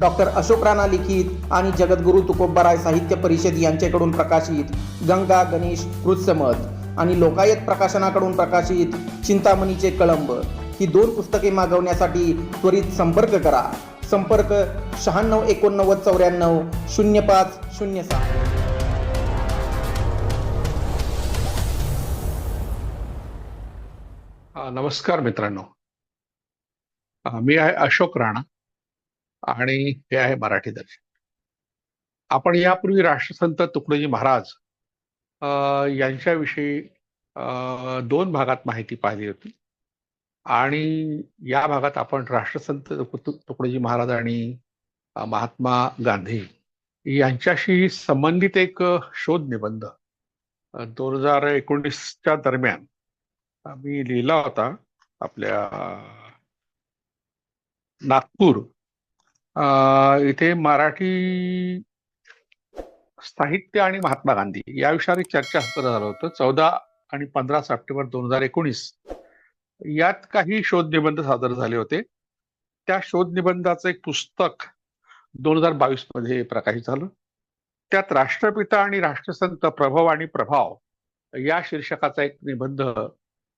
Doctor Ashok Rana लिखित आणि जगद्गुरू तुकोबराय साहित्य परिषद यांच्याकडून प्रकाशित गंगा गणेश कृत्समत आणि लोकायत प्रकाशनाकडून प्रकाशित चिंतामणीचे कळंब ही दोन पुस्तके मागवण्यासाठी त्वरित संपर्क करा. संपर्क शहाण्णव एकोणनव्वद चौऱ्याण्णव शून्य पाच शून्य सहा नमस्कार मित्रांनो. मी आहे अशोक राणा. आणि हे आहे मराठी दर्शन. आपण यापूर्वी राष्ट्रसंत तुकडोजी महाराज यांच्याविषयी दोन भागात माहिती पाहिली होती. आणि या भागात आपण राष्ट्रसंत तुकडोजी महाराज आणि महात्मा गांधी यांच्याशी संबंधित एक शोध निबंध दोन हजार एकोणीसच्या दरम्यान मी लिहिला होता आपल्या नागपूर इथे मराठी साहित्य आणि महात्मा गांधी या विषयावर एक चर्चासत्र झालं होतं. चौदा आणि पंधरा सप्टेंबर दोन हजार एकोणीस यात काही शोध निबंध सादर झाले होते. त्या शोध निबंधाचं एक पुस्तक दोन हजार बावीसमध्ये प्रकाशित झालं. त्यात राष्ट्रपिता आणि राष्ट्रसंत प्रभाव आणि प्रभाव या शीर्षकाचा एक निबंध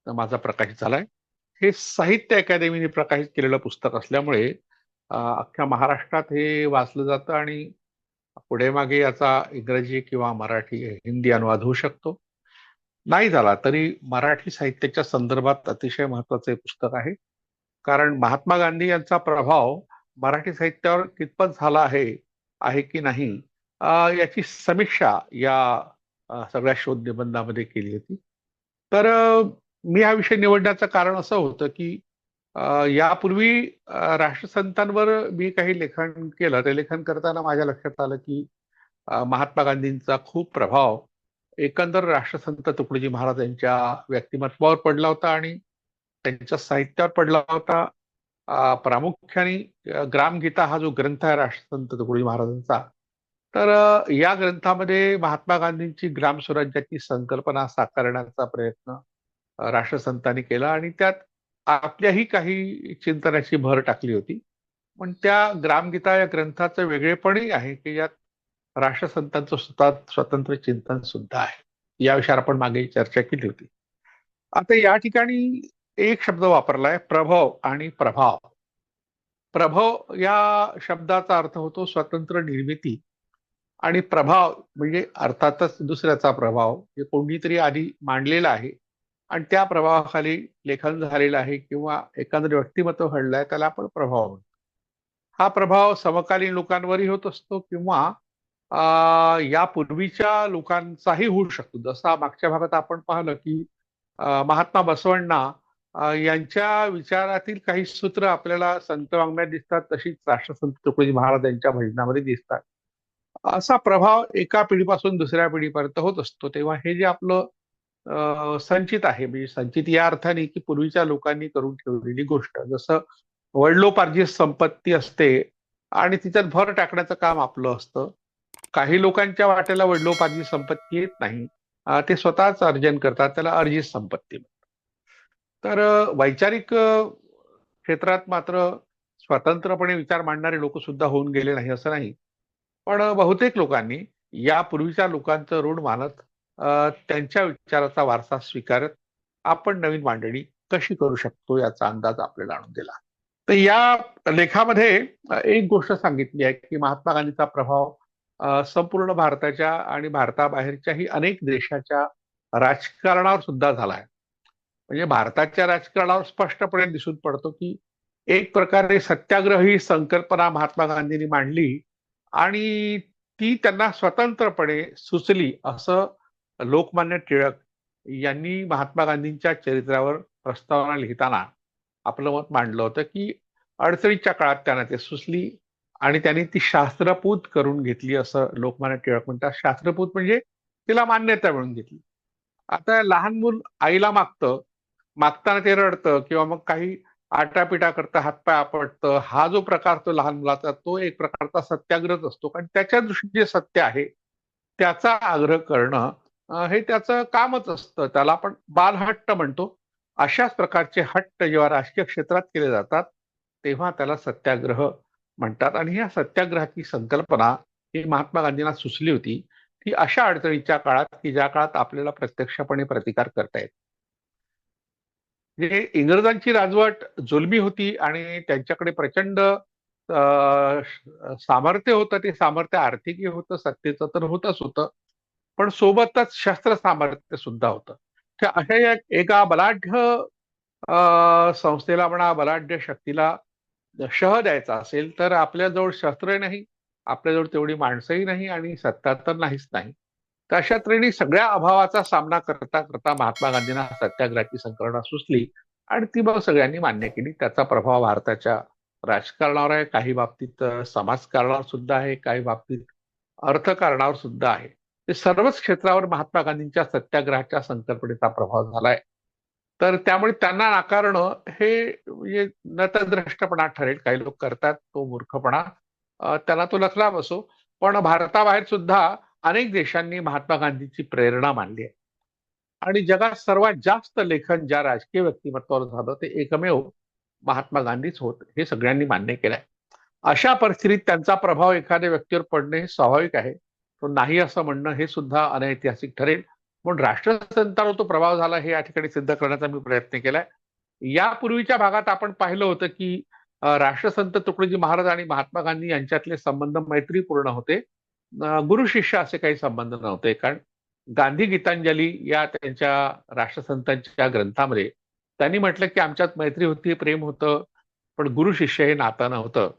माझा प्रकाशित झालाय. हे साहित्य अकादमीने प्रकाशित केलेलं पुस्तक असल्यामुळे अख्ख्या महाराष्ट्रात हे वाचलं जातं आणि पुढे मागे याचा इंग्रजी किंवा मराठी हिंदी अनुवाद होऊ शकतो. नाही झाला तरी मराठी साहित्याच्या संदर्भात अतिशय महत्वाचं हे पुस्तक आहे. कारण महात्मा गांधी यांचा प्रभाव मराठी साहित्यावर कितपत झाला आहे आहे की नाही याची समीक्षा या सगळ्या शोध निबंधामध्ये केली होती. तर मी हा विषय निवडण्याचं कारण असं होतं की यापूर्वी राष्ट्रसंतांवर मी काही लेखन केलं. ते लेखन करताना माझ्या लक्षात आलं की महात्मा गांधींचा खूप प्रभाव एकंदर राष्ट्रसंत तुकडोजी महाराज यांच्या व्यक्तिमत्वावर पडला होता आणि त्यांच्या साहित्यावर पडला होता. प्रामुख्याने ग्रामगीता हा जो ग्रंथ आहे राष्ट्रसंत तुकडोजी महाराजांचा तर या ग्रंथामध्ये महात्मा गांधींची ग्राम स्वराज्याची संकल्पना साकारण्याचा प्रयत्न राष्ट्रसंतांनी केला आणि त्यात आपल्याही काही चिंतनाची भर टाकली होती. पण त्या ग्रामगीता या ग्रंथाचं वेगळेपणही आहे की यात राष्ट्रसंतांचं स्वतः स्वतंत्र चिंतन सुद्धा आहे. या विषयावर आपण मागे चर्चा केली होती. आता या ठिकाणी एक शब्द वापरलाय प्रभव आणि प्रभाव. प्रभव या शब्दाचा अर्थ होतो स्वतंत्र निर्मिती. आणि प्रभाव म्हणजे अर्थातच दुसऱ्याचा प्रभाव हे कोणीतरी आधी मांडलेला आहे. आणि त्या प्रभावाखाली लेखन झालेलं आहे किंवा एखादं व्यक्तिमत्व घडलंय त्याला आपण प्रभाव म्हणतो. हा प्रभाव समकालीन लोकांवरही होत असतो किंवा अं, यापूर्वीच्या लोकांचाही होऊ शकतो. जसा मागच्या भागात आपण पाहिलं की महात्मा बसवण्णा यांच्या विचारातील काही सूत्र आपल्याला संत वाङ्मयात दिसतात तशीच राष्ट्रसंत तुकडोजी महाराज यांच्या भजनामध्ये दिसतात. असा प्रभाव एका पिढीपासून दुसऱ्या पिढीपर्यंत होत असतो. तेव्हा हे जे आपलं संचित आहे. म्हणजे संचित या अर्थाने की पूर्वीच्या लोकांनी करून ठेवलेली गोष्ट. जसं वडिलोपार्जित संपत्ती असते आणि तिच्यात भर टाकण्याचं काम आपलं असतं. काही लोकांच्या वाट्याला वडिलोपार्जित संपत्ती येत नाही. ते स्वतःच अर्जन करतात. त्याला अर्जित संपत्ती म्हणतात. तर वैचारिक क्षेत्रात मात्र स्वतंत्रपणे विचार मांडणारे लोक सुद्धा होऊन गेले नाही असं नाही. पण बहुतेक लोकांनी या पूर्वीच्या लोकांचं ऋण मानत त्यांच्या विचाराचा वारसा स्वीकारत आपण नवीन मांडणी कशी करू शकतो याचा अंदाज आपल्याला आणून दिला. तर या लेखामध्ये एक गोष्ट सांगितली आहे की महात्मा गांधीचा प्रभाव संपूर्ण भारताच्या आणि भारताबाहेरच्याही अनेक देशाच्या राजकारणावर सुद्धा झाला आहे. म्हणजे भारताच्या राजकारणावर स्पष्टपणे दिसून पडतो की एक प्रकारे सत्याग्रह ही संकल्पना महात्मा गांधींनी मांडली आणि ती त्यांना स्वतंत्रपणे सुचली असं लोकमान्य टिळक यांनी महात्मा गांधींच्या चरित्रावर प्रस्तावना लिहिताना आपलं मत मांडलं होतं की अडचणीच्या काळात त्यांना ते सुचली आणि त्यांनी ती शास्त्रपूत करून घेतली असं लोकमान्य टिळक म्हणतात. शास्त्रपूत म्हणजे तिला मान्यता मिळून घेतली. आता लहान मूल आईला मागतं मागताना ते रडतं किंवा मग काही आटापिटा करतं हातपाय आपटतं हा जो प्रकार तो लहान मुलाचा तो एक प्रकारचा सत्याग्रहच असतो. कारण त्याच्या दृष्टीने जे सत्य आहे त्याचा आग्रह करणं हे त्याचं कामच असतं. त्याला आपण बालहट्ट म्हणतो. अशाच प्रकारचे हट्ट जेव्हा राजकीय क्षेत्रात केले जातात तेव्हा त्याला सत्याग्रह म्हणतात. आणि ह्या सत्याग्रहाची संकल्पना ही महात्मा गांधींना सुचली होती ती अशा अडचणीच्या काळात की ज्या काळात आपल्याला प्रत्यक्षपणे प्रतिकार करता येत. म्हणजे इंग्रजांची राजवट जुलमी होती आणि त्यांच्याकडे प्रचंड सामर्थ्य होतं ते सामर्थ्य आर्थिकही होतं सत्तेचं तर होतच होतं. पण सोबतच शस्त्र सामर्थ्य सुद्धा होतं. तर अशा एका बलाढ्य संस्थेला म्हणा बलाढ्य शक्तीला शह द्यायचा असेल तर आपल्याजवळ शस्त्र नाही आपल्याजवळ तेवढी माणसंही नाही आणि सत्ता तर नाहीच नाही. तर अशा तऱ्हेने सगळ्या अभावाचा सामना करता करता महात्मा गांधींना सत्याग्रहाची संकल्पना सुचली आणि ती मग सगळ्यांनी मान्य केली. त्याचा प्रभाव भारताच्या राजकारणावर आहे काही बाबतीत समाजकारणावर सुद्धा आहे काही बाबतीत अर्थकारणावर सुद्धा आहे. ते सर्वच क्षेत्रावर महात्मा गांधींच्या सत्याग्रहाच्या संकल्पनेचा प्रभाव झालाय. तर त्यामुळे त्यांना नाकारणं हे म्हणजे नतद्रष्टपणा ठरेल. काही लोक करतात तो मूर्खपणा. त्यांना तो लखला बसो पण भारताबाहेर सुद्धा अनेक देशांनी महात्मा गांधीची प्रेरणा मानली आहे. आणि जगात सर्वात जास्त लेखन ज्या राजकीय व्यक्तिमत्वावर झालं ते एकमेव महात्मा गांधीच होत हे सगळ्यांनी मान्य केलंय. अशा परिस्थितीत त्यांचा प्रभाव एखाद्या व्यक्तीवर पडणे हे स्वाभाविक आहे. तो नाही असं म्हणणं हे सुद्धा अनैतिहासिक ठरेल. पण राष्ट्रसंतांवर तो प्रभाव झाला हे या ठिकाणी सिद्ध करण्याचा मी प्रयत्न केलाय. यापूर्वीच्या भागात आपण पाहिलं होतं की राष्ट्रसंत तुकडोजी महाराज आणि महात्मा गांधी यांच्यातले संबंध मैत्रीपूर्ण होते. गुरु शिष्य असे काही संबंध नव्हते. कारण गांधी गीतांजली या त्यांच्या राष्ट्रसंतांच्या ग्रंथामध्ये त्यांनी म्हटलं की आमच्यात मैत्री होती प्रेम होतं पण गुरु शिष्य हे नातं नव्हतं.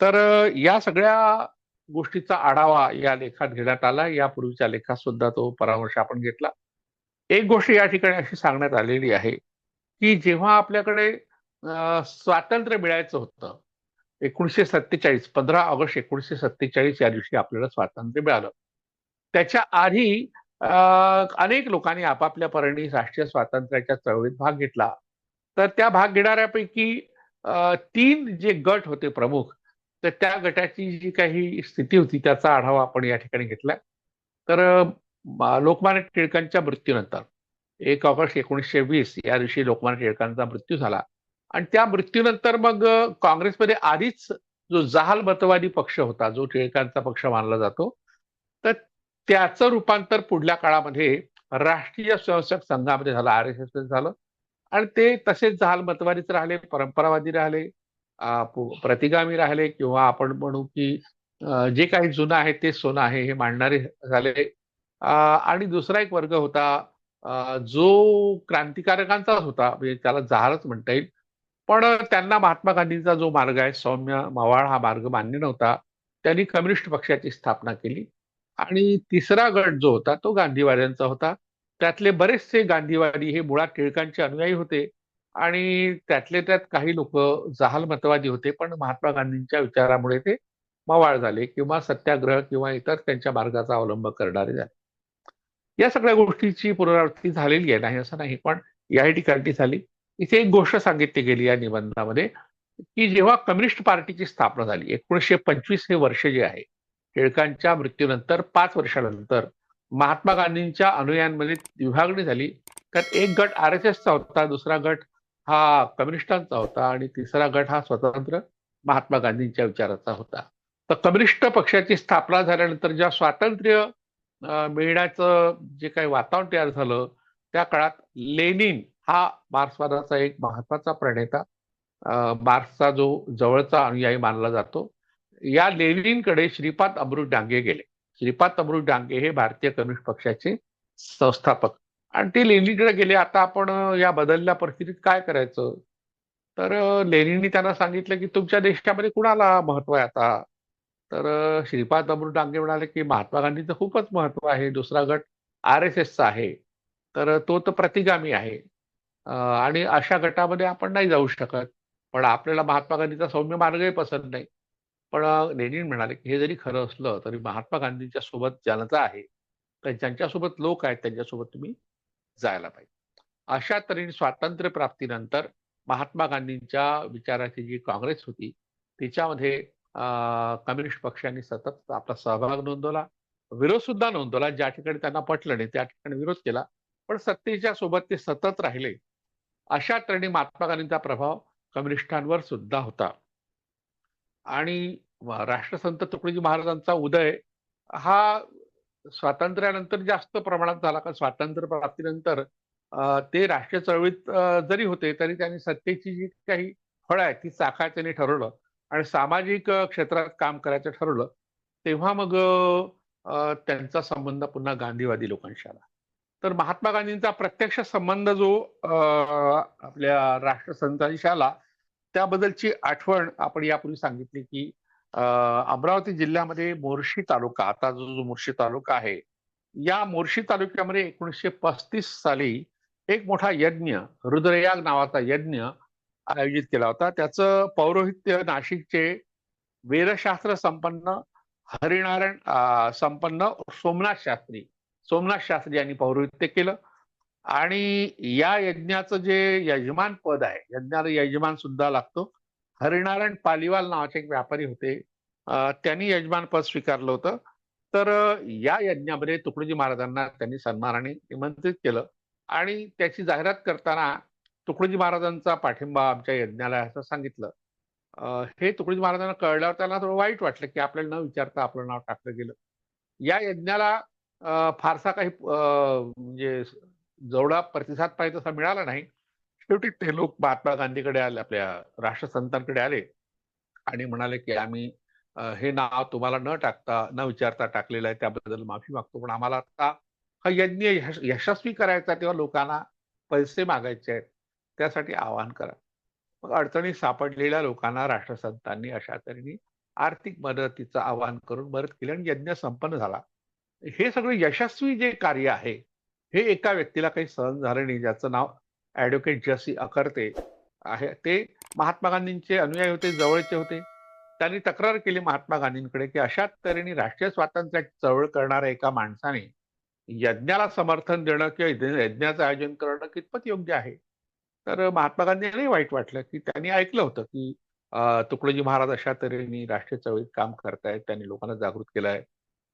तर या सगळ्या गोष्टीचा आढावा या लेखात घेण्यात आला. यापूर्वीच्या लेखात सुद्धा तो परामर्श आपण घेतला. एक गोष्ट या ठिकाणी अशी सांगण्यात आलेली आहे की जेव्हा आपल्याकडे अं, स्वातंत्र्य मिळायचं होतं एकोणीसशे सत्तेचाळीस पंधरा ऑगस्ट एकोणीसशे सत्तेचाळीस या दिवशी आपल्याला स्वातंत्र्य मिळालं. त्याच्या आधी अनेक लोकांनी आपापल्या परणी राष्ट्रीय स्वातंत्र्याच्या चळवळीत भाग घेतला. तर त्या भाग घेणाऱ्यापैकी तीन जे गट होते प्रमुख तर त्या गटाची जी काही स्थिती होती त्याचा आढावा आपण या ठिकाणी घेतलाय तर लोकमान्य टिळकांच्या मृत्यूनंतर एक ऑगस्ट एकोणीसशे वीस या दिवशी लोकमान्य टिळकांचा मृत्यू झाला. आणि त्या मृत्यूनंतर मग काँग्रेसमध्ये आधीच जो जहालमतवादी पक्ष होता जो टिळकांचा पक्ष मानला जातो तर त्याचं रूपांतर पुढल्या काळामध्ये राष्ट्रीय स्वयंसेवक संघामध्ये झालं आर एस एस झालं. आणि ते तसेच जहालमतवादीच राहिले परंपरावादी राहिले प्रतिगामी राहिले किंवा आपण म्हणू की जे काही जुनं आहे ते सोनं आहे हे मांडणारे झाले. आणि दुसरा एक वर्ग होता जो क्रांतिकारकांचाच होता म्हणजे त्याला जहारच म्हणता येईल. पण त्यांना महात्मा गांधींचा जो मार्ग आहे सौम्य मवाळ हा मार्ग मान्य नव्हता. त्यांनी कम्युनिस्ट पक्षाची स्थापना केली. आणि तिसरा गट जो होता तो गांधीवाद्यांचा होता. त्यातले बरेचसे गांधीवादी हे मुळात टिळकांचे अनुयायी होते. आणि त्यातले त्यात काही लोक जहालमतवादी होते पण महात्मा गांधींच्या विचारामुळे ते मवाळ झाले किंवा सत्याग्रह किंवा इतर त्यांच्या मार्गाचा अवलंब करणारे झाले. या सगळ्या गोष्टीची पुनरावृत्ती झालेली आहे नाही असं नाही पण याही ठिकाणी झाली. इथे एक गोष्ट सांगितली गेली या निबंधामध्ये की जेव्हा कम्युनिस्ट पार्टीची स्थापना झाली एकोणीसशे पंचवीस हे वर्ष जे आहे टिळकांच्या मृत्यूनंतर पाच वर्षानंतर महात्मा गांधींच्या अनुयायांमध्ये विभागणी झाली. त्यात एक गट आर एस एसचा होता दुसरा गट हा कम्युनिस्टांचा होता आणि तिसरा गट हा स्वतंत्र महात्मा गांधींच्या विचाराचा होता. तर कम्युनिस्ट पक्षाची स्थापना झाल्यानंतर ज्या स्वातंत्र्य मिळण्याचं जे काही वातावरण तयार झालं त्या काळात लेनिन हा मार्क्सवादाचा एक महत्त्वाचा प्रणेता मार्क्सचा जो जवळचा अनुयायी मानला जातो या लेनिनकडे श्रीपाद अमृत डांगे गेले. श्रीपाद अमृत डांगे हे भारतीय कम्युनिस्ट पक्षाचे संस्थापक. आणि ते लेणीकडे गेले. आता आपण या बदलल्या परिस्थितीत काय करायचं? तर लेणींनी त्यांना सांगितलं की तुमच्या देशामध्ये कुणाला महत्त्व आहे आता? तर श्रीपाद अमृत डांगे म्हणाले की महात्मा गांधीचं खूपच महत्त्व आहे. दुसरा गट आर एस एसचा आहे. तर तो तर प्रतिगामी आहे. आणि अशा गटामध्ये आपण नाही जाऊ शकत. पण आपल्याला महात्मा गांधीचा सौम्य मार्गही पसंत नाही. पण लेनिन म्हणाले की हे जरी खरं असलं तरी महात्मा गांधींच्या सोबत जनता आहे तर ज्यांच्यासोबत लोक आहेत त्यांच्यासोबत तुम्ही जायला पाहिजे. अशा तऱ्हेने स्वातंत्र्य प्राप्तीनंतर महात्मा गांधींच्या विचाराची जी काँग्रेस होती तिच्यामध्ये अं, कम्युनिस्ट पक्षांनी सतत आपला सहभाग नोंदवला. विरोध सुद्धा नोंदवला ज्या ठिकाणी त्यांना पटलं नाही त्या ठिकाणी विरोध केला. पण सत्तेच्या सोबत ते सतत राहिले. अशा तऱ्हेने महात्मा गांधींचा प्रभाव कम्युनिस्टांवर सुद्धा होता. आणि राष्ट्रसंत तुकडोजी महाराजांचा उदय हा स्वातंत्र्यानंतर जास्त प्रमाणात झाला. कारण स्वातंत्र्य प्राप्तीनंतर ते राष्ट्रीय चळवळीत जरी होते तरी त्यांनी सत्तेची जी काही फळं आहेत ती चाखायचं त्यांनी ठरवलं आणि सामाजिक क्षेत्रात काम करायचं ठरवलं तेव्हा मग त्यांचा संबंध पुन्हा गांधीवादी लोकांशी आला. तर महात्मा गांधींचा प्रत्यक्ष संबंध जो आपल्या राष्ट्रसंतांशी आला त्याबद्दलची आठवण आपण यापूर्वी सांगितली की अमरावती जिल्ह्यामध्ये मोर्शी तालुका आता जो जो मोर्शी तालुका आहे या मोर्शी तालुक्यामध्ये एकोणीसशे पस्तीस साली एक मोठा यज्ञ रुद्रयाग नावाचा यज्ञ आयोजित केला होता. त्याचं पौरोहित्य नाशिकचे वेदशास्त्र संपन्न हरिनारायण संपन्न सोमनाथ शास्त्री सोमनाथ शास्त्री यांनी पौरोहित्य केलं. आणि या यज्ञाचं जे यजमान पद आहे यज्ञाला यजमान सुद्धा लागतो. हरिनारायण पालिवाल नावाचे एक व्यापारी होते. त्यांनी यजमान पद स्वीकारलं होतं. तर या यज्ञामध्ये तुकडोजी महाराजांना त्यांनी सन्मानाने निमंत्रित केलं. आणि त्याची जाहिरात करताना तुकडोजी महाराजांचा पाठिंबा आमच्या यज्ञाला असं सांगितलं हे तुकडोजी महाराजांना कळल्यावर त्यांना थोडं वाईट वाटलं की आपल्याला न विचारता आपलं नाव टाकलं गेलं. या यज्ञाला फारसा काही अ, म्हणजे जेवढा प्रतिसाद पाहिजे तसा मिळाला नाही. शेवटी ते लोक महात्मा गांधीकडे आले आपल्या राष्ट्रसंतांकडे आले आणि म्हणाले की आम्ही हे नाव तुम्हाला न टाकता न विचारता टाकलेलं आहे त्याबद्दल माफी मागतो. पण आम्हाला आता हा यज्ञ यशस्वी करायचा तेव्हा लोकांना पैसे मागायचे आहेत त्यासाठी आवाहन करा. मग अडचणी सापडलेल्या लोकांना राष्ट्रसंतांनी अशा तऱ्हेने आर्थिक मदतीचं आवाहन करून मदत केली आणि यज्ञ संपन्न झाला. हे सगळं यशस्वी जे कार्य आहे हे एका व्यक्तीला काही सहन झालं नाही ज्याचं नाव ऍडव्होकेट जसी अकर्ते आहे. ते महात्मा गांधींचे अनुयायी होते जवळचे होते. त्यांनी तक्रार केली महात्मा गांधींकडे की अशा तऱ्हेने राष्ट्रीय स्वातंत्र्याची चळवळ करणाऱ्या एका माणसाने यज्ञाला समर्थन देणं किंवा यज्ञाचं आयोजन करणं कितपत योग्य आहे? तर महात्मा गांधींनाही वाईट वाटलं की त्यांनी ऐकलं होतं की तुकडोजी महाराज अशा तऱ्हेने राष्ट्रीय चळवळीत काम करतायत त्यांनी लोकांना जागृत केलंय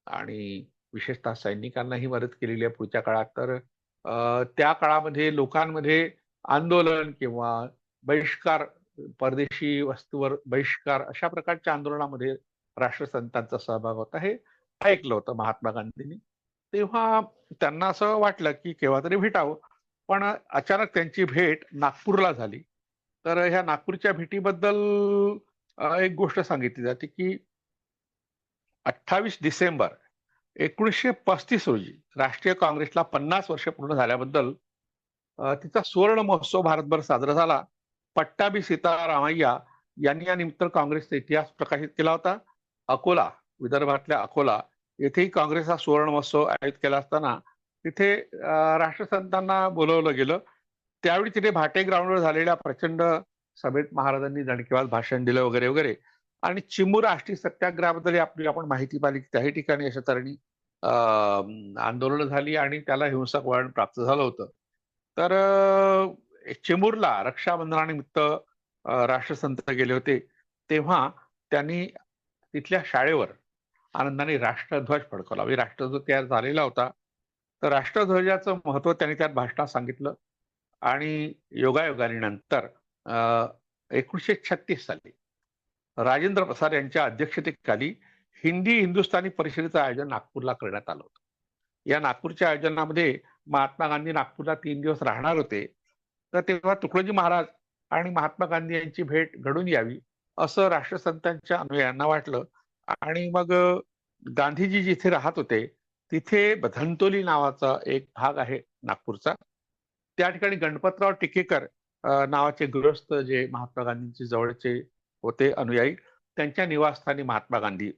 आणि विशेषतः सैनिकांनाही मदत केलेली आहे पुढच्या काळात. तर त्या काळामध्ये लोकांमध्ये आंदोलन किंवा बहिष्कार परदेशी वस्तूवर बहिष्कार अशा प्रकारच्या आंदोलनामध्ये राष्ट्रसंतांचा सहभाग होता हे ऐकलं होतं महात्मा गांधींनी. तेव्हा त्यांना असं वाटलं की केव्हा तरी भेटावं पण अचानक त्यांची भेट नागपूरला झाली. तर ह्या नागपूरच्या भेटीबद्दल एक गोष्ट सांगितली जाते की अठ्ठावीस डिसेंबर एकोणीसशे पस्तीस रोजी राष्ट्रीय काँग्रेसला पन्नास वर्ष पूर्ण झाल्याबद्दल तिचा सुवर्ण महोत्सव भारतभर साजरा झाला. पट्टाभी सीतारामय्या यांनी या निमित्त काँग्रेसचा इतिहास प्रकाशित केला होता. अकोला विदर्भातल्या अकोला येथेही काँग्रेसचा सुवर्ण महोत्सव आयोजित केला असताना तिथे राष्ट्रसंतांना बोलवलं गेलं. त्यावेळी तिथे भाटे ग्राउंडवर झालेल्या प्रचंड सभेत महाराजांनी दणकेवाद भाषण दिलं वगैरे वगैरे. आणि चिमूर आष्टी सत्याग्रहाबद्दल आपली आपण माहिती पाहिली की त्याही ठिकाणी अशा तऱ्हेने आंदोलन झाली आणि त्याला हिंसक वळण प्राप्त झालं होतं. तर चेंबूरला चिमूरला रक्षाबंधनानिमित्त राष्ट्रसंत गेले होते. तेव्हा त्यांनी तिथल्या शाळेवर आनंदाने राष्ट्रध्वज फडकवला. म्हणजे राष्ट्रध्वज तयार झालेला होता. तर राष्ट्रध्वजाचं महत्त्व त्यांनी त्यात भाषणात सांगितलं आणि योगायोगाने नंतर एकोणीसशे छत्तीस साली राजेंद्र प्रसाद यांच्या अध्यक्षतेखाली हिंदी हिंदुस्थानी परिषदेचं आयोजन नागपूरला करण्यात आलं होतं. या नागपूरच्या आयोजनामध्ये महात्मा गांधी नागपूरला तीन दिवस राहणार होते. तर तेव्हा तुकडोजी महाराज आणि महात्मा गांधी यांची भेट घडून यावी असं राष्ट्रसंतांच्या अनुयायांना वाटलं. आणि मग गांधीजी जिथे राहत होते तिथे धंतोली नावाचा एक भाग आहे नागपूरचा. त्या ठिकाणी गणपतराव टिकेकर नावाचे गृहस्थ जे महात्मा गांधींचे जवळचे होते अनुयायी त्यांच्या निवासस्थानी महात्मा गांधी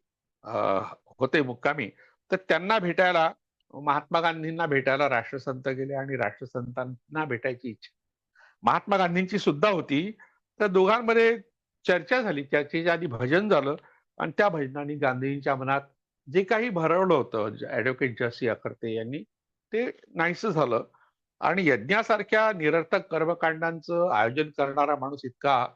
होते मुक्कामी. तर त्यांना भेटायला महात्मा गांधींना भेटायला राष्ट्रसंत गेले आणि राष्ट्रसंतांना भेटायची इच्छा. महात्मा गांधींची सुद्धा होती. तर दोघांमध्ये चर्चा झाली. चर्चेच्या आधी भजन झालं आणि त्या भजनाने गांधींच्या मनात जे काही भरवलं होतं ऍडव्होकेट जसी अकर्ते यांनी ते नाहीसं झालं. आणि यज्ञासारख्या निरर्थक कर्मकांडांचं आयोजन करणारा माणूस इतका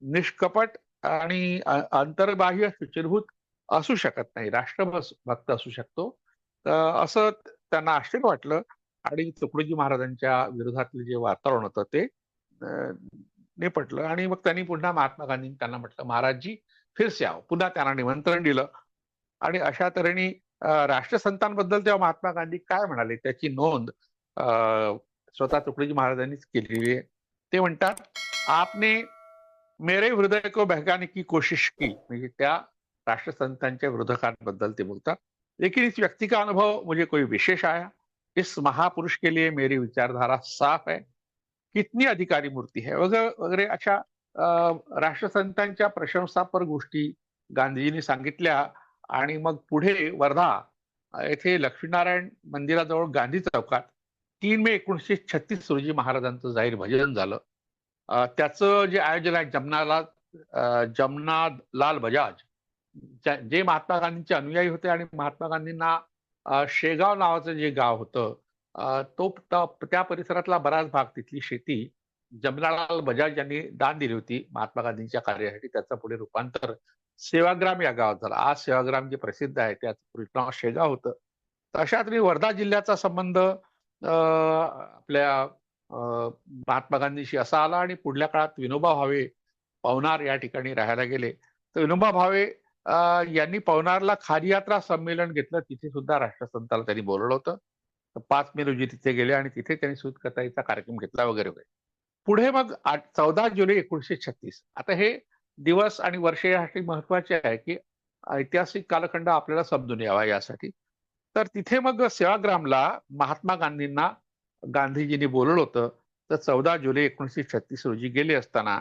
निष्कपट आणि अंतर्बाह्य शुचिरभूत असू शकत नाही. राष्ट्रभक्त असू शकतो. असं त्यांना आश्चर्य वाटलं. आणि तुकडोजी महाराजांच्या विरोधातलं जे वातावरण होतं ते निपटलं. आणि मग त्यांनी पुन्हा महात्मा गांधी त्यांना म्हटलं महाराजजी फिरसे आओ. पुन्हा त्यांना निमंत्रण दिलं. आणि अशा तऱ्हेने राष्ट्रसंतांबद्दल तेव्हा महात्मा गांधी काय म्हणाले त्याची नोंद अं, स्वतः तुकडोजी महाराजांनीच केलेली आहे. ते म्हणतात आपने मेरे हृदय को बहकाने की कोशिश की. म्हणजे त्या राष्ट्रसंतांच्या विरोधकांबद्दल ते बोलतात. लेकिन इस व्यक्ति का अनुभव मुझे कोई विशेष आया. इस महापुरुष के लिए मेरी विचारधारा साफ है. कितनी अधिकारी मूर्ती है. वगैरे वगैरे अशा अं, राष्ट्रसंतांच्या प्रशंसापर गोष्टी गांधीजींनी सांगितल्या आणि मग पुढे वर्धा येथे लक्ष्मीनारायण मंदिराजवळ गांधी चौकात तीन मे एकोणीसशे छत्तीस रोजी महाराजांचं जाहीर भजन झालं. त्याचं जे आयोजन आहे जमनालाल अं, जमनालाल बजाज जे महात्मा गांधींचे अनुयायी होते आणि महात्मा गांधींना शेगाव नावाचं जे गाव होतं तो त्या परिसरातला बराच भाग तिथली शेती जमनालाल बजाज यांनी दान दिली होती महात्मा गांधींच्या कार्यासाठी. त्याचं पुढे रूपांतर सेवाग्राम या गावात झालं. आज सेवाग्राम जे प्रसिद्ध आहे त्याच नाव शेगाव होतं. तर अशा वर्धा जिल्ह्याचा संबंध अं, आपल्या महात्मा गांधीशी असा आला आणि पुढल्या काळात विनोबा भावे पवनार या ठिकाणी राहायला गेले. तर विनोबा भावे यांनी पवनारला खारीयात्रा संमेलन घेतलं. तिथे सुद्धा राष्ट्रसंताला त्यांनी बोलवलं होतं. तर पाच मे रोजी तिथे गेले आणि तिथे त्यांनी सूत कार्यक्रम घेतला वगैरे वगैरे. पुढे मग चौदा जुलै एकोणीसशे छत्तीस. आता हे दिवस आणि वर्ष यासाठी महत्त्वाचे आहे की ऐतिहासिक कालखंड आपल्याला समजून यावा यासाठी. तर तिथे मग सेवाग्रामला महात्मा गांधींना गांधीजींनी बोलवलं होतं. तर चौदा जुलै एकोणीसशे छत्तीस रोजी गेले असताना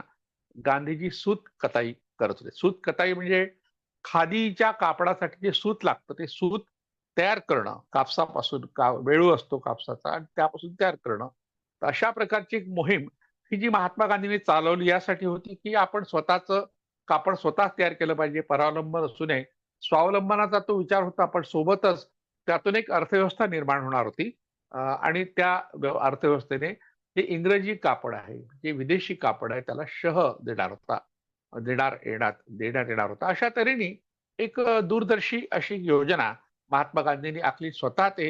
गांधीजी सूत कताई करत होते. सूत कताई म्हणजे खादीच्या कापडासाठी जे सूत लागतं ते सूत तयार करणं कापसापासून का वेळू असतो कापसाचा आणि त्यापासून तयार करणं. अशा प्रकारची एक मोहीम ही जी महात्मा गांधींनी चालवली यासाठी होती की आपण स्वतःच कापड स्वतः तयार केलं पाहिजे परावलंबन असू नये. स्वावलंबनाचा तो विचार होता पण सोबतच त्यातून एक अर्थव्यवस्था निर्माण होणार होती. आणि त्या अर्थव्यवस्थेने जे इंग्रजी कापड आहे जे विदेशी कापड आहे त्याला शह देणार होता. देणार येणार देण्यात येणार होता. अशा तऱ्हेने एक दूरदर्शी अशी योजना महात्मा गांधींनी आखली स्वतः ते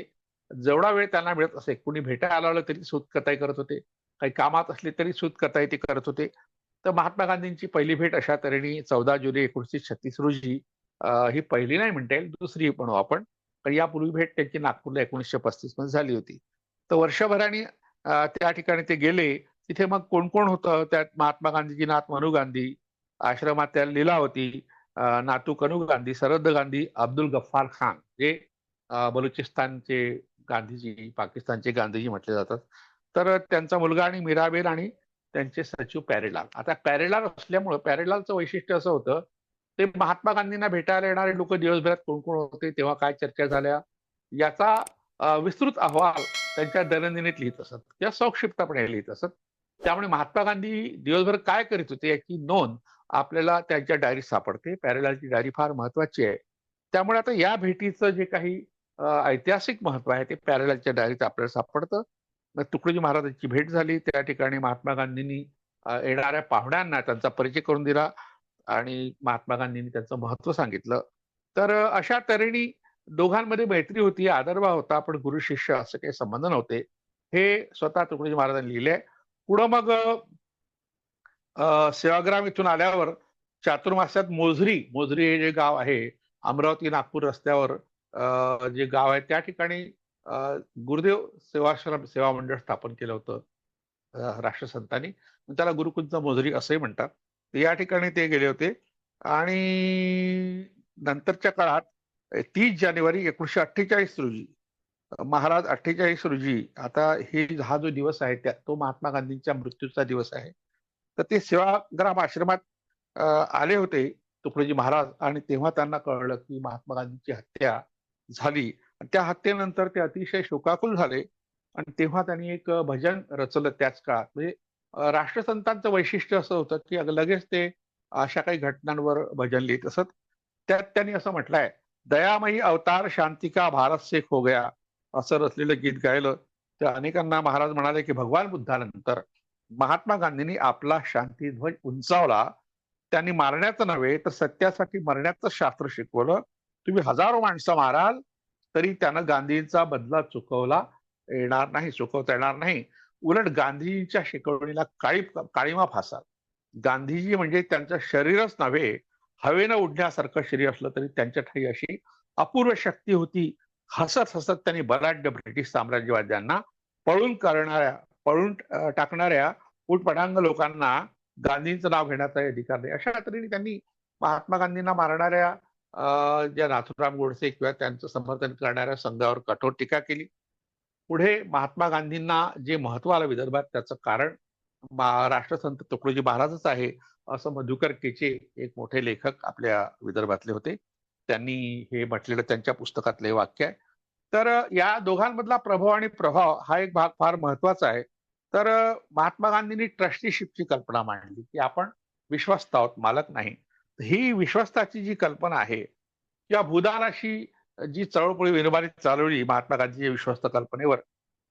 जेवढा वेळ त्यांना मिळत असे कुणी भेटायला आलं तरी सूत कताई करत होते. काही कामात असले तरी सूत कताई ते करत होते. तर महात्मा गांधींची पहिली भेट अशा तऱ्हेने चौदा जुलै एकोणीसशे छत्तीस रोजी ही पहिली नाही म्हणता येईल दुसरी म्हणू आपण. कारण यापूर्वी भेट त्यांची नागपूरला एकोणीसशे पस्तीसमध्ये झाली होती. तर वर्षभराने त्या ठिकाणी ते गेले. तिथे मग कोण कोण होतं? त्यात महात्मा गांधीजी नाथ मनू गांधी आश्रमात त्या लीलावती नातू कनू गांधी सरद गांधी अब्दुल गफ्फार खान. जे बलुचिस्तानचे गांधीजी पाकिस्तानचे गांधीजी म्हटले जातात. तर त्यांचा मुलगा आणि मीराबेन आणि त्यांचे सचिव पॅरेलाल आता पॅरेलाल असल्यामुळं पॅरेलालचं वैशिष्ट्य असं होतं ते महात्मा गांधींना भेटायला येणारे लोक दिवसभरात कोण कोण होते तेव्हा काय चर्चा झाल्या याचा विस्तृत अहवाल त्यांच्या दैनंदिनीत लिहित असत. किंवा संक्षिप्तपणे लिहित असत. त्यामुळे महात्मा गांधी दिवसभर काय करीत होते याची नोंद आपल्याला त्यांच्या डायरीत सापडते. पॅरेलालची डायरी फार महत्वाची आहे. त्यामुळे आता या भेटीचं जे काही ऐतिहासिक महत्त्व आहे ते पॅरेलालच्या डायरीत आपल्याला सापडतं. तुकडोजी महाराजांची भेट झाली. त्या ठिकाणी महात्मा गांधींनी येणाऱ्या पाहुण्यांना त्यांचा परिचय करून दिला आणि महात्मा गांधींनी त्यांचं महत्त्व सांगितलं. तर अशा तऱ्हेने दोघांमध्ये मैत्री होती आदरभाव होता पण गुरु शिष्य असं काही संबंध नव्हते. हे स्वतः तुकडोजी महाराजांनी लिहिले. पुढं मग सेवाग्राम इथून आल्यावर चातुर्मास्यात मोझरी मोझरी हे जे गाव आहे अमरावती नागपूर रस्त्यावर जे गाव आहे त्या ठिकाणी गुरुदेव सेवाश्रम सेवा मंडळ स्थापन केलं होतं राष्ट्रसंतांनी. त्याला गुरुकुंज मोझरी असंही म्हणतात. या ठिकाणी ते गेले होते. आणि नंतरच्या काळात तीस जानेवारी एकोणीशे अठ्ठेचाळीस रोजी महाराज अठ्ठेचाळीस रोजी आता हे हा जो दिवस आहे त्या तो महात्मा गांधींच्या मृत्यूचा दिवस आहे. तर ते सेवाग्राम आश्रमात आले होते तुकडोजी महाराज. आणि तेव्हा त्यांना कळलं की महात्मा गांधींची हत्या झाली. आणि त्या हत्येनंतर ते अतिशय शोकाकुल झाले. आणि तेव्हा त्यांनी एक भजन रचलं त्याच काळात. म्हणजे राष्ट्रसंतांचं वैशिष्ट्य असं होतं की लगेच ते अशा काही घटनांवर भजन लिहित असत. त्यात त्यांनी असं म्हटलंय दयामयी अवतार शांतिका भारत शेख हो गया असं रचलेलं गीत गायलं. तर अनेकांना महाराज म्हणाले की भगवान बुद्धानंतर महात्मा गांधींनी आपला शांतीध्वज उंचावला. त्यांनी मारण्याचं नव्हे तर सत्यासाठी मरण्याचं शास्त्र शिकवलं. तुम्ही हजारो माणसं माराल तरी त्यानं गांधींचा बदला चुकवला. येणार नाही चुकवता येणार नाही. उलट गांधीजींच्या शिकवणीला काळी काळीमा फासाल गांधीजी म्हणजे त्यांचं शरीरच नव्हे हवेनं उडण्यासारखं शरीर असलं तरी त्यांच्या ठाई अशी अपूर्व शक्ती होती. हसत हसत त्यांनी बलाढ्य ब्रिटिश साम्राज्यवाद्यांना पळून करणाऱ्या पळून टाकणाऱ्या उटपटांग लोकांना गांधींचं नाव घेण्याचा अधिकार नाही. अशा तऱ्हेने त्यांनी महात्मा गांधींना मारणाऱ्या अं, ज्या नाथुराम गोडसे किंवा त्यांचं समर्थन करणाऱ्या संघावर कठोर टीका केली. पुढे महात्मा गांधींना जे महत्त्व आलं विदर्भात त्याचं कारण राष्ट्रसंत तुकडोजी महाराजच आहे असं मधुकर केचे एक मोठे लेखक आपल्या विदर्भातले होते. त्यांनी हे म्हटलेलं त्यांच्या पुस्तकातले वाक्य आहे. तर या दोघांमधला प्रभाव आणि प्रभाव हा एक भाग फार महत्त्वाचा आहे. तर महात्मा गांधींनी ट्रस्टीशिपची कल्पना मांडली की आपण विश्वस्त आहोत मालक नाही. ही विश्वस्ताची जी कल्पना आहे किंवा भूदानाशी जी चळवळी विनोबाने चालवली महात्मा गांधीच्या विश्वस्त कल्पनेवर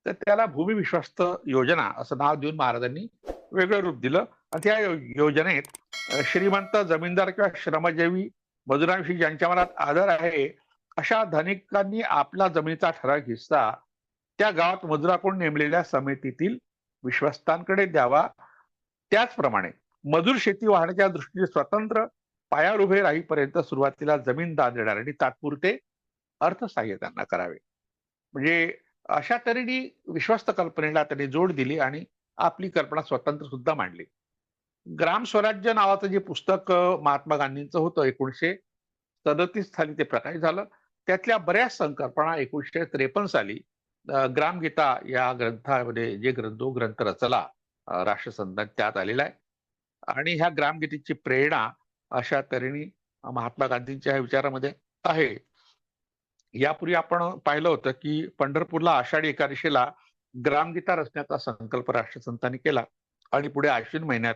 तर त्याला भूमी विश्वस्त योजना असं नाव देऊन महाराजांनी वेगळं रूप दिलं. आणि त्या योजनेत श्रीमंत जमीनदार किंवा श्रमजीवी मजुरांविषयी ज्यांच्या मनात आदर आहे अशा धनिकांनी आपला जमिनीचा ठराविक हिस्सा त्या गावात मजुराकडून नेमलेल्या समितीतील विश्वस्तांकडे द्यावा. त्याचप्रमाणे मजूर शेती वाहण्याच्या दृष्टीने स्वतंत्र पायावर उभे राहीपर्यंत सुरुवातीला जमीन दान देणार आणि तात्पुरते अर्थसहाय्य त्यांना करावे. म्हणजे अशा तऱ्हेने विश्वस्त कल्पनेला त्यांनी जोड दिली आणि आपली कल्पना स्वतंत्र सुद्धा मांडली. ग्राम स्वराज्य नावाचं जे पुस्तक महात्मा गांधींचं होतं एकोणीशे सदतीस साली ते प्रकाशित झालं. त्यातल्या बऱ्याच संकल्पना एकोणीसशे त्रेपन्न साली ग्रामगीता या ग्रंथामध्ये जे ग्रंथ ग्रंथ रचला अ, त्यात आलेला आहे. आणि ह्या ग्रामगीतेची प्रेरणा अशा तऱ्हेने महात्मा गांधींच्या ह्या विचारामध्ये आहे. यापूर्वी आपण पाहिलं होतं की पंढरपूरला आषाढी एकादशीला ग्रामगीता रचण्याचा संकल्प राष्ट्रसंतांनी केला. आणि पुढे आश्विन महिन्यात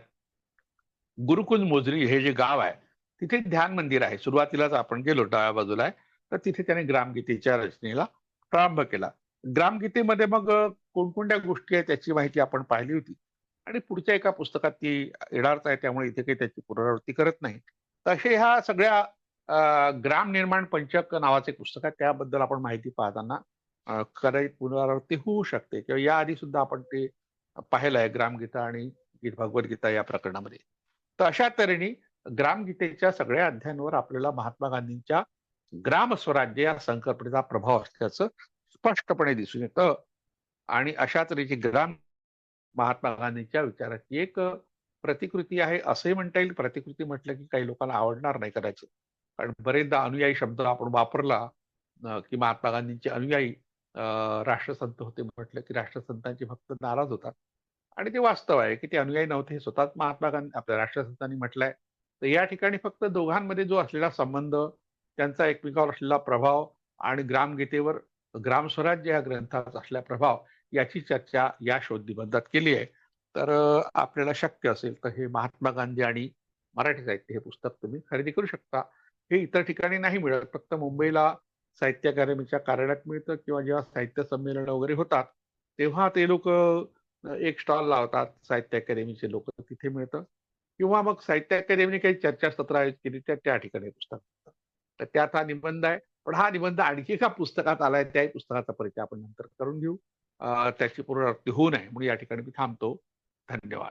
गुरुकुल मोजरी हे जे गाव आहे तिथे ध्यान मंदिर आहे. सुरुवातीलाच आपण गेलो डाव्या बाजूला आहे. तर तिथे त्याने ग्रामगीतेच्या रचनेला प्रारंभ केला. ग्रामगीतेमध्ये मग कोणकोणत्या गोष्टी आहेत त्याची माहिती आपण पाहिली होती. आणि पुढच्या एका पुस्तकात ती येणारच आहे त्यामुळे इथे काही त्याची पुनरावृत्ती करत नाही. तसे ह्या सगळ्या ग्राम निर्माण पंचक नावाचे पुस्तक आहे त्याबद्दल आपण माहिती पाहताना खरं पुनरावृत्ती होऊ शकते. किंवा याआधी सुद्धा आपण ते पाहिलं आहे ग्रामगीता आणि गीत भगवद्गीता या प्रकरणामध्ये. तर अशा तऱ्हेने ग्रामगीतेच्या सगळ्या अध्यायांवर आपल्याला महात्मा गांधींच्या ग्राम स्वराज्य या संकल्पनेचा प्रभाव असल्याचं स्पष्टपणे दिसून येतं. आणि अशा तऱ्हेची ग्राम महात्मा गांधींच्या विचाराची एक प्रतिकृती आहे. असंही म्हणता येईल. प्रतिकृती म्हटलं की काही लोकांना आवडणार नाही कदाचित. कारण बरेचदा अनुयायी शब्द आपण वापरला की महात्मा गांधींचे अनुयायी राष्ट्रसंत होते म्हटलं की राष्ट्रसंतांचे भक्त नाराज होतात. आणि ते वास्तव आहे की ते अनुयायी नव्हते. हे स्वतःच महात्मा गांधी आपल्या राष्ट्रसंतांनी म्हटलंय. तर या ठिकाणी फक्त दोघांमध्ये जो असलेला संबंध त्यांचा एकमेकावर असलेला प्रभाव आणि ग्रामगीतेवर ग्राम स्वराज्य या ग्रंथाचा असल्या प्रभाव याची चर्चा या शोध निबंधात केली आहे. तर आपल्याला शक्य असेल तर हे महात्मा गांधी आणि मराठी साहित्य हे पुस्तक तुम्ही खरेदी करू शकता. हे इतर ठिकाणी नाही मिळत. फक्त मुंबईला साहित्य अकादमीच्या कार्यालयात मिळतं किंवा जेव्हा साहित्य संमेलन वगैरे होतात तेव्हा ते लोक एक स्टॉल लावतात. साहित्य अकादमीचे लोक तिथे मिळतं. किंवा मग साहित्य अकादमीने काही चर्चासत्र आयोजित केली तर त्या ठिकाणी पुस्तक मिळतं. तर त्यात हा निबंध आहे. पण हा निबंध आणखी एका पुस्तकात आलाय त्याही पुस्तकाचा परिचय आपण नंतर करून घेऊ. अं, त्याची पूर्ण होऊ नये म्हणून या ठिकाणी मी थांबतो. धन्यवाद.